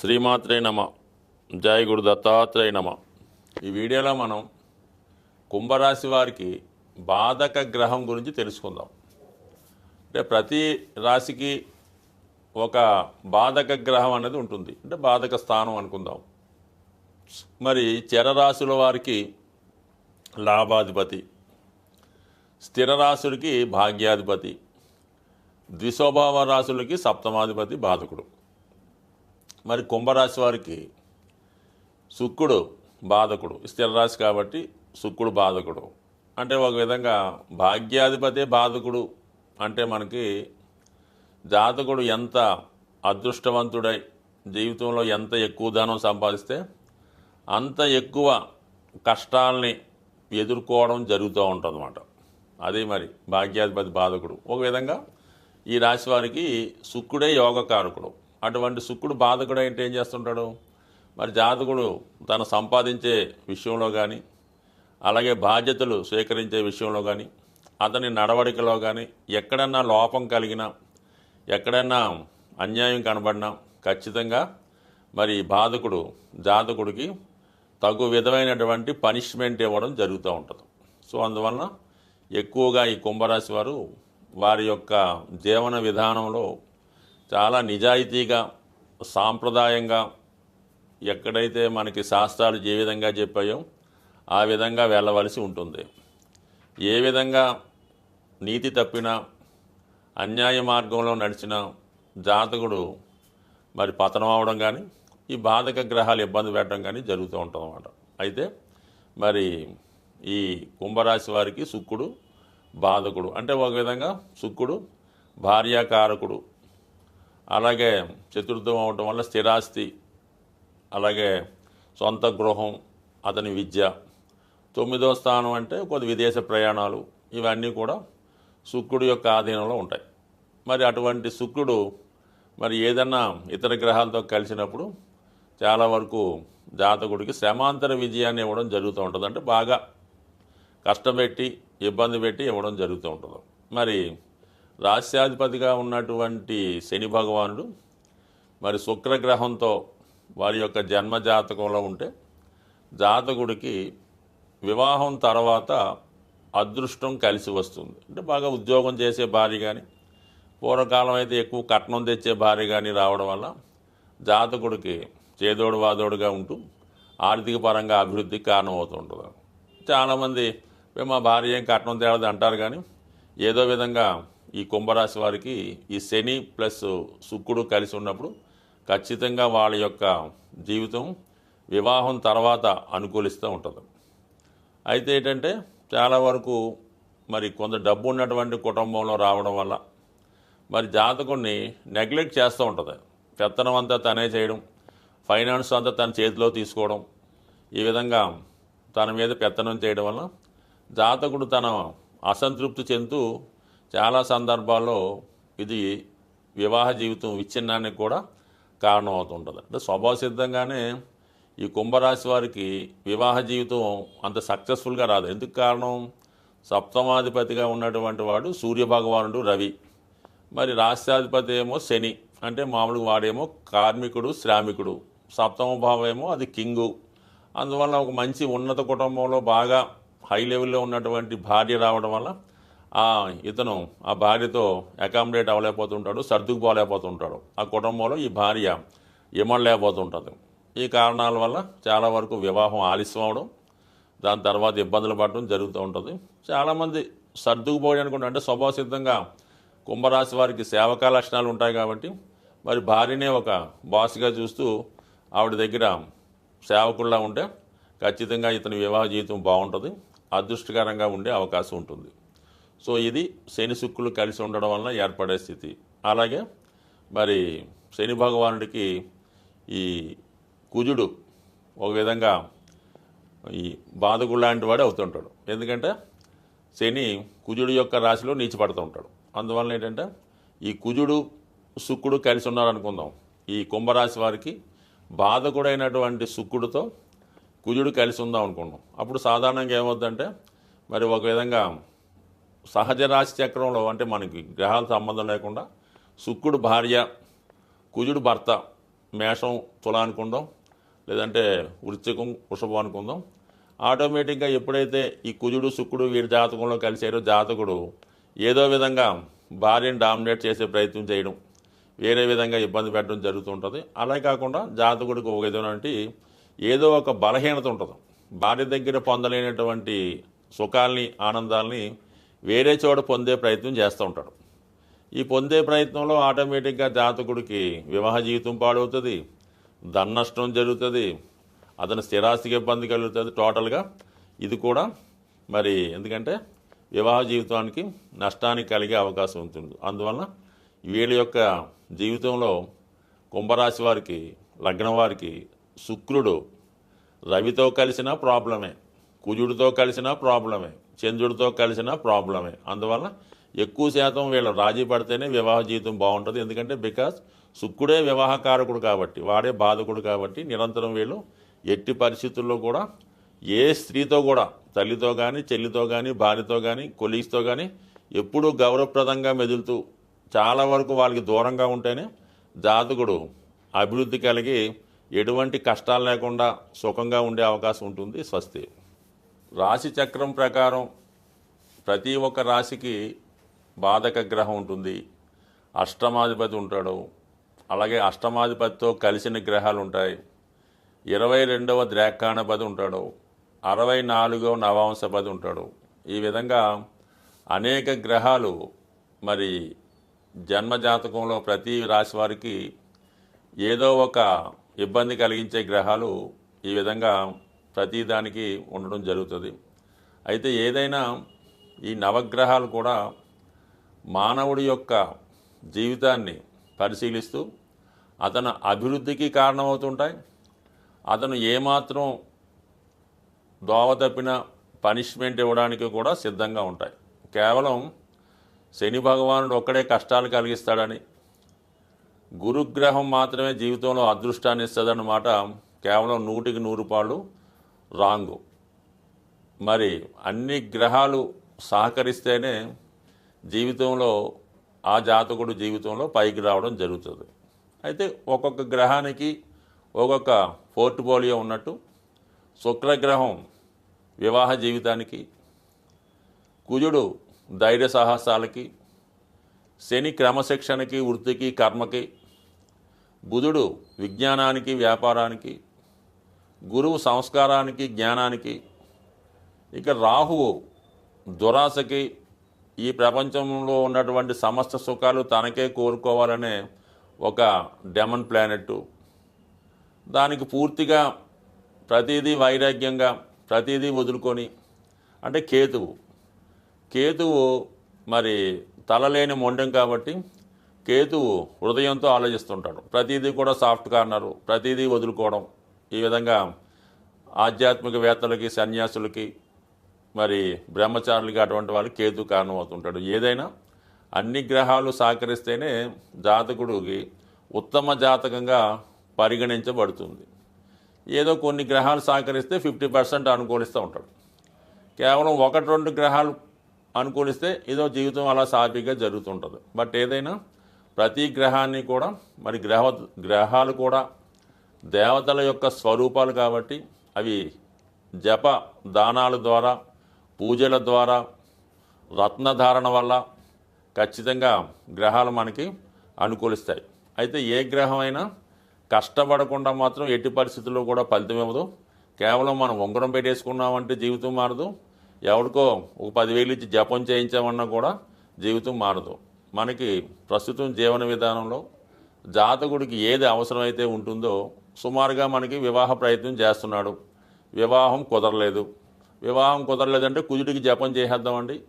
శ్రీమాత్రే నమ. జయ గురు దత్తాత్రేయ నమ. ఈ వీడియోలో మనం కుంభరాశి వారికి బాధక గ్రహం గురించి తెలుసుకుందాం. అంటే ప్రతి రాశికి ఒక బాధక గ్రహం అనేది ఉంటుంది. అంటే బాధక స్థానం అనుకుందాం. మరి చరరాశుల వారికి లాభాధిపతి. స్థిర రాశులకి భాగ్యాధిపతి. ద్విస్వభావ రాశులకి సప్తమాధిపతి బాధకుడు. మరి కుంభరాశి వారికి శుక్రుడు బాధకుడు స్థిరరాశి కాబట్టి శుక్రుడు బాధకుడు. అంటే ఒక విధంగా భాగ్యాధిపతే బాధకుడు అంటే మనకి జాతకుడు ఎంత అదృష్టవంతుడై జీవితంలో ఎంత ఎక్కువ ధనం సంపాదిస్తే అంత ఎక్కువ కష్టాలని ఎదుర్కోవడం జరుగుతూ ఉంటుందన్నమాట. అదే మరి భాగ్యాధిపతి బాధకుడు. ఒక విధంగా ఈ రాశి వారికి శుక్రుడే యోగకారకుడు. అటువంటి శుక్రుడు బాధకుడు అంటే ఏం చేస్తుంటాడు? మరి జాతకుడు తను సంపాదించే విషయంలో కానీ అలాగే బాధ్యతలు స్వీకరించే విషయంలో కానీ అతని నడవడికలో కానీ ఎక్కడన్నా లోపం కలిగినా ఎక్కడైనా అన్యాయం కనబడినా ఖచ్చితంగా మరి బాధకుడు జాతకుడికి తగు విధమైనటువంటి పనిష్మెంట్ ఇవ్వడం జరుగుతూ ఉంటుంది. సో అందువలన ఎక్కువగా ఈ కుంభరాశి వారు వారి యొక్క జీవన విధానంలో చాలా నిజాయితీగా సాంప్రదాయంగా ఎక్కడైతే మనకి శాస్త్రాలు ఏ విధంగా చెప్పాయో ఆ విధంగా వెళ్ళవలసి ఉంటుంది. ఏ విధంగా నీతి తప్పినా అన్యాయ మార్గంలో నడిచిన జాతకుడు మరి పతనం అవడం కానీ ఈ బాధక గ్రహాలు ఇబ్బంది పెట్టడం కానీ జరుగుతూ ఉంటుంది అయితే మరి ఈ కుంభరాశి వారికి శుక్కుడు బాధకుడు. అంటే ఒక విధంగా శుక్కుడు భార్యాకారకుడు అలాగే చతుర్థం అవటం వల్ల స్థిరాస్తి అలాగే సొంత గృహం అతని విద్య. తొమ్మిదో స్థానం అంటే కొద్ది విదేశ ప్రయాణాలు. ఇవన్నీ కూడా శుక్రుడు యొక్క ఆధీనంలో ఉంటాయి. మరి అటువంటి శుక్రుడు మరి ఏదన్నా ఇతర గ్రహాలతో కలిసినప్పుడు చాలా వరకు జాతకుడికి శ్రమాంతర విజయాన్ని ఇవ్వడం జరుగుతూ ఉంటుంది. అంటే బాగా కష్టపెట్టి ఇబ్బంది పెట్టి ఇవ్వడం జరుగుతూ ఉంటుంది. మరి రాస్యాధిపతిగా ఉన్నటువంటి శని భగవానుడు మరి శుక్రగ్రహంతో వారి యొక్క జన్మ జాతకంలో ఉంటే జాతకుడికి వివాహం తర్వాత అదృష్టం కలిసి వస్తుంది. అంటే బాగా ఉద్యోగం చేసే భార్య కానీ పూర్వకాలం అయితే ఎక్కువ కట్నం తెచ్చే భార్య కానీ రావడం వల్ల జాతకుడికి చేదోడు వాదోడుగా ఉంటూ ఆర్థిక పరంగా అభివృద్ధికి కారణమవుతుంటుంది చాలామంది మా భార్య ఏం కట్నం తేడదు అంటారు కానీ ఏదో విధంగా ఈ కుంభరాశి వారికి ఈ శని ప్లస్ శుక్రుడు కలిసి ఉన్నప్పుడు ఖచ్చితంగా వాళ్ళ యొక్క జీవితం వివాహం తర్వాత అనుకూలిస్తూ ఉంటుంది. అయితే ఏంటంటే చాలా వరకు మరి కొంత డబ్బు ఉన్నటువంటి కుటుంబంలో రావడం వల్ల మరి జాతకుడిని నెగ్లెక్ట్ చేస్తూ ఉంటుంది. పెత్తనం అంతా తనే చేయడం ఫైనాన్స్ అంతా తన చేతిలో తీసుకోవడం ఈ విధంగా తన మీద పెత్తనం చేయడం వల్ల జాతకుడు తన అసంతృప్తి చెందుతూ చాలా సందర్భాల్లో ఇది వివాహ జీవితం విచ్ఛిన్నానికి కూడా కారణం అవుతుంటుంది అంటే స్వభావ సిద్ధంగానే ఈ కుంభరాశి వారికి వివాహ జీవితం అంత సక్సెస్ఫుల్గా రాదు. ఎందుకు కారణం? సప్తమాధిపతిగా ఉన్నటువంటి వాడు సూర్యభగవానుడు రవి. మరి రాష్ట్రాధిపతి ఏమో శని. అంటే మామూలుగా వాడేమో కార్మికుడు శ్రామికుడు. సప్తమ భావం ఏమో అది కింగు. అందువల్ల ఒక మంచి ఉన్నత కుటుంబంలో బాగా హై లెవెల్లో ఉన్నటువంటి భార్య రావడం వల్ల ఇతను ఆ భార్యతో అకామిడేట్ అవ్వలేకపోతుంటాడు సర్దుకుపోలేకపోతుంటాడు. ఆ కుటుంబంలో ఈ భార్య ఇమ్మడలేకపోతుంటుంది ఈ కారణాల వల్ల చాలా వరకు వివాహం ఆలస్యం అవడం దాని తర్వాత ఇబ్బందులు పడడం జరుగుతూ ఉంటుంది. చాలామంది సర్దుకుపోయడానికి అంటే స్వభావసిద్ధంగా కుంభరాశి వారికి సేవకా లక్షణాలు ఉంటాయి కాబట్టి మరి భార్యనే ఒక బాస్గా చూస్తూ ఆవిడ దగ్గర సేవకుల్లా ఉంటే ఖచ్చితంగా ఇతని వివాహ జీవితం బాగుంటుంది. అదృష్టకరంగా ఉండే అవకాశం ఉంటుంది. సో ఇది శని శుక్రులు కలిసి ఉండడం వలన ఏర్పడే స్థితి. అలాగే మరి శని భగవానుడికి ఈ కుజుడు ఒక విధంగా ఈ బాధకుడు లాంటి వాడు అవుతుంటాడు. ఎందుకంటే శని కుజుడు యొక్క రాశిలో నీచిపడుతూ ఉంటాడు. అందువలన ఏంటంటే ఈ కుజుడు శుక్రుడు కలిసి ఉన్నారనుకుందాం. ఈ కుంభరాశి వారికి బాధకుడైనటువంటి శుక్రుడితో కుజుడు కలిసి ఉందాం అనుకున్నాం అప్పుడు సాధారణంగా ఏమవుతుందంటే మరి ఒక విధంగా సహజ రాశి చక్రంలో అంటే మనకి గ్రహాల సంబంధం లేకుండా శుక్రుడు భార్య కుజుడు భర్త మేషం తులా అనుకుందాం లేదంటే వృశ్చికం వృషభం అనుకుందాం ఆటోమేటిక్గా ఎప్పుడైతే ఈ కుజుడు శుక్రుడు వీరి జాతకంలో కలిసారో జాతకుడు ఏదో విధంగా భార్యను డామినేట్ చేసే ప్రయత్నం చేయడం వేరే విధంగా ఇబ్బంది పెట్టడం జరుగుతుంటుంది. అలా కాకుండా జాతకుడికి ఒక విధమైనటువంటి ఏదో ఒక బలహీనత ఉంటుంది. భార్య దగ్గర పొందలేనటువంటి సుఖాల్ని ఆనందాల్ని వేరే చోట పొందే ప్రయత్నం చేస్తూ ఉంటాడు. ఈ పొందే ప్రయత్నంలో ఆటోమేటిక్గా జాతకుడికి వివాహ జీవితం పాడవుతుంది ధన నష్టం జరుగుతుంది అతని స్థిరాస్తికి ఇబ్బంది కలుగుతుంది టోటల్గా. ఇది కూడా మరి ఎందుకంటే వివాహ జీవితానికి నష్టానికి కలిగే అవకాశం ఉంటుంది. అందువలన వీళ్ళ యొక్క జీవితంలో కుంభరాశి వారికి లగ్నం వారికి శుక్రుడు రవితో కలిసిన ప్రాబ్లమే కుజుడితో కలిసిన ప్రాబ్లమే. చంద్రుడితో కలిసిన ప్రాబ్లమే. అందువల్ల ఎక్కువ శాతం వీళ్ళు రాజీ పడితేనే వివాహ జీవితం బాగుంటుంది. ఎందుకంటే బికాస్ శుక్రుడే వివాహకారకుడు కాబట్టి వాడే బాధకుడు కాబట్టి నిరంతరం వీళ్ళు ఎట్టి పరిస్థితుల్లో కూడా ఏ స్త్రీతో కూడా తల్లితో కానీ చెల్లితో కానీ భార్యతో కానీ కొలీగ్స్తో కానీ ఎప్పుడూ గౌరవప్రదంగా మెదులుతూ చాలా వరకు వాళ్ళకి దూరంగా ఉంటేనే జాతకుడు అభివృద్ధి కలిగి ఎటువంటి కష్టాలు లేకుండా సుఖంగా ఉండే అవకాశం ఉంటుంది స్వస్తి. రాశి చక్రం ప్రకారం ప్రతి ఒక్క రాశికి బాధక గ్రహం ఉంటుంది. అష్టమాధిపతి ఉంటాడు. అలాగే అష్టమాధిపతితో కలిసిన గ్రహాలు ఉంటాయి. ఇరవై రెండవ ద్రాక్షాణపతి ఉంటాడు. అరవై నాలుగవ నవాంశపతి ఉంటాడు. ఈ విధంగా అనేక గ్రహాలు మరి జన్మజాతకంలో ప్రతి రాశి వారికి ఏదో ఒక ఇబ్బంది కలిగించే గ్రహాలు ఈ విధంగా ప్రతిదానికి ఉండడం జరుగుతుంది. అయితే ఏదైనా ఈ నవగ్రహాలు కూడా మానవుడి యొక్క జీవితాన్ని పరిశీలిస్తూ అతను అభివృద్ధికి కారణమవుతుంటాయి. అతను ఏమాత్రం దోవ తప్పిన పనిష్మెంట్ ఇవ్వడానికి కూడా సిద్ధంగా ఉంటాయి. కేవలం శని భగవానుడు ఒక్కడే కష్టాలు కలిగిస్తాడని గురుగ్రహం మాత్రమే జీవితంలో అదృష్టాన్ని ఇస్తుందన్నమాట. కేవలం నూటికి నూరు పాళ్ళు రాంగు. మరి అన్ని గ్రహాలు సహకరిస్తేనే జీవితంలో ఆ జాతకుడు జీవితంలో పైకి రావడం జరుగుతుంది. అయితే ఒక్కొక్క గ్రహానికి ఒక్కొక్క పోర్ట్ఫోలియో ఉన్నట్టు శుక్రగ్రహం వివాహ జీవితానికి కుజుడు ధైర్య సాహసాలకి శని క్రమశిక్షణకి వృత్తికి కర్మకి బుధుడు విజ్ఞానానికి వ్యాపారానికి గురువు సంస్కారానికి జ్ఞానానికి. ఇక రాహువు దురాశకి ఈ ప్రపంచంలో ఉన్నటువంటి సమస్త సుఖాలు తనకే కోరుకోవాలనే ఒక డెమన్ ప్లానెట్ దానికి పూర్తిగా ప్రతిదీ వైరాగ్యంగా ప్రతిదీ వదులుకొని అంటే కేతువు. కేతువు మరి తలలేని మొండెం కాబట్టి కేతువు హృదయంతో ఆలోచిస్తుంటాడు. ప్రతిదీ కూడా సాఫ్ట్ కార్నరు ప్రతిదీ వదులుకోవడం. ఈ విధంగా ఆధ్యాత్మికవేత్తలకి సన్యాసులకి మరి బ్రహ్మచారులకి అటువంటి వాళ్ళకి కేతు కారణమవుతుంటాడు. ఏదైనా అన్ని గ్రహాలు సహకరిస్తేనే జాతకుడికి ఉత్తమ జాతకంగా పరిగణించబడుతుంది. ఏదో కొన్ని గ్రహాలు సహకరిస్తే ఫిఫ్టీ పర్సెంట్ అనుకూలిస్తూ ఉంటాడు. కేవలం ఒకటి రెండు గ్రహాలు అనుకూలిస్తే ఏదో జీవితం అలా సాఫీగా జరుగుతుంటుంది. బట్ ఏదైనా ప్రతి గ్రహాన్ని కూడా మరి గ్రహ గ్రహాలు కూడా దేవతల యొక్క స్వరూపాలు కాబట్టి అవి జప దానాల ద్వారా పూజల ద్వారా రత్నధారణ వల్ల ఖచ్చితంగా గ్రహాలు మనకి అనుకూలిస్తాయి. అయితే ఏ గ్రహమైనా కష్టపడకుండా మాత్రం ఎట్టి పరిస్థితుల్లో కూడా ఫలితం ఇవ్వదు. కేవలం మనం ఉంగరం పెట్టేసుకున్నామంటే జీవితం మారదు. ఎవరికో ఒక పదివేలు ఇచ్చి జపం చేయించామన్నా కూడా జీవితం మారదు. మనకి ప్రస్తుతం జీవన విధానంలో జాతకుడికి ఏది అవసరమైతే ఉంటుందో సుమారుగా మనకి వివాహ ప్రయత్నం చేస్తున్నాడు. వివాహం కుదరలేదు. వివాహం కుదరలేదంటే కుజుడికి జపం చేసేద్దామండి.